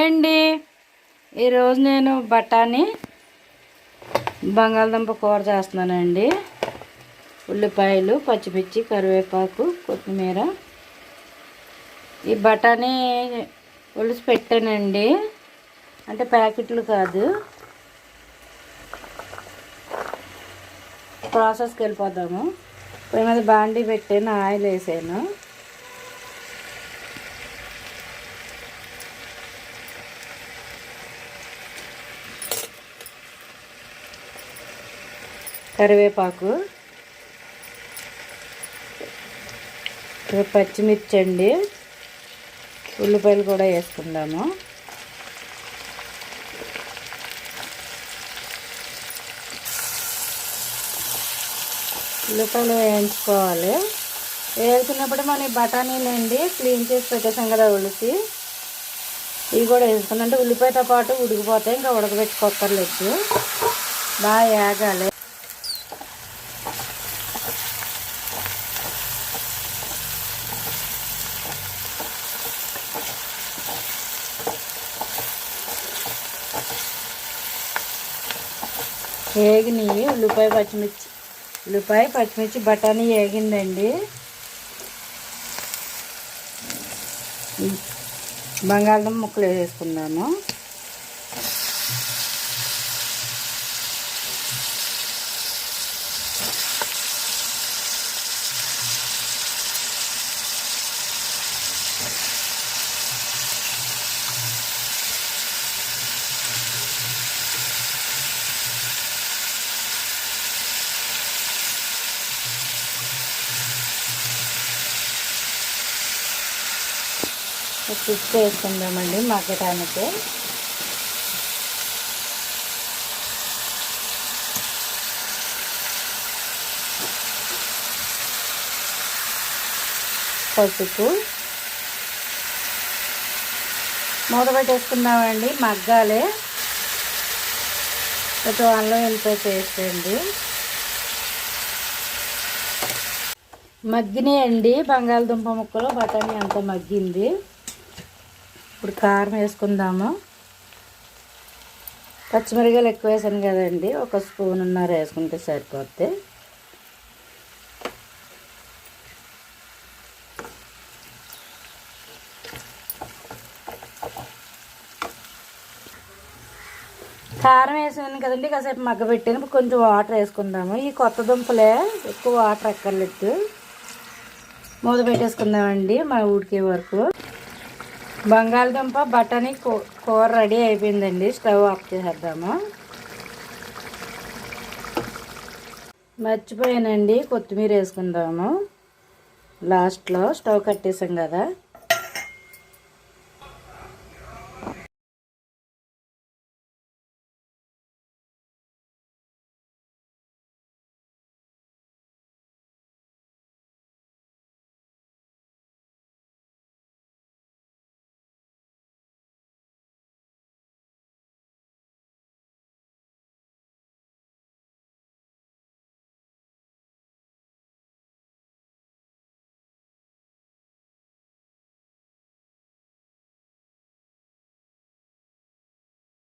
అండి ఈరోజు నేను బఠానీ బంగాళదుంప కూర చేస్తున్నానండి. ఉల్లిపాయలు పచ్చిమిర్చి కరివేపాకు కొత్తిమీర. ఈ బఠానీ ఒలిసి పెట్టానండి. అంటే ప్యాకెట్లు కాదు. ప్రాసెస్కి వెళ్ళిపోదాము. పొయ్యి మీద బాండీ పెట్టాను ఆయిల్ వేసాను కరివేపాకు పచ్చిమిర్చి అండి ఉల్లిపాయలు కూడా వేసుకుందాము. ఉల్లిపాయలు వేయించుకోవాలి. వేసుకున్నప్పుడు మనం బఠానీలు అండి క్లీన్ చేసి పెట్టేసాం కదా ఉలిసి ఇవి కూడా వేసుకున్నాం. అంటే ఉల్లిపాయతో పాటు ఉడికిపోతాయి ఇంకా ఉడకబెట్టుకోక్కర్లేదు. బాగా వేగాలి వేగినాయి ఉల్లిపాయ పచ్చిమిర్చి. ఉల్లిపాయ పచ్చిమిర్చి బఠానీ వేగిందండి బంగాళదుంప ముక్కలు వేసుకుందాము ఉప్పు వేసుకుందామండి మగ్గటానికి. పసుపు. మూత పెట్టేసుకుందామండి మగ్గాలి. కొంచెం అల్లం వెళ్ళిపోయి చేసేయండి మగ్గినాయండి బంగాళదుంప ముక్కలు బఠానీ అంతా మగ్గింది. ఇప్పుడు కారం వేసుకుందాము. పచ్చిమిరకాయలు ఎక్కువ వేసాను కదండి ఒక స్పూన్ ఉన్నారు వేసుకుంటే సరిపోద్ది. కారం వేసాను కదండి కాసేపు మగ్గబెట్టాను కొంచెం వాటర్ వేసుకుందాము. ఈ కొత్త దుంపలే ఎక్కువ వాటర్ ఎక్కర్లేదు మూత పెట్టేసుకుందామండి మా ఉడికే వరకు. బంగాళదుంప బఠానీ కూర రెడీ అయిపోయిందండి. స్టవ్ ఆఫ్ చేసేద్దాము. మర్చిపోయానండి కొత్తిమీర వేసుకుందాము. లాస్ట్లో స్టవ్ కట్టేసాం కదా.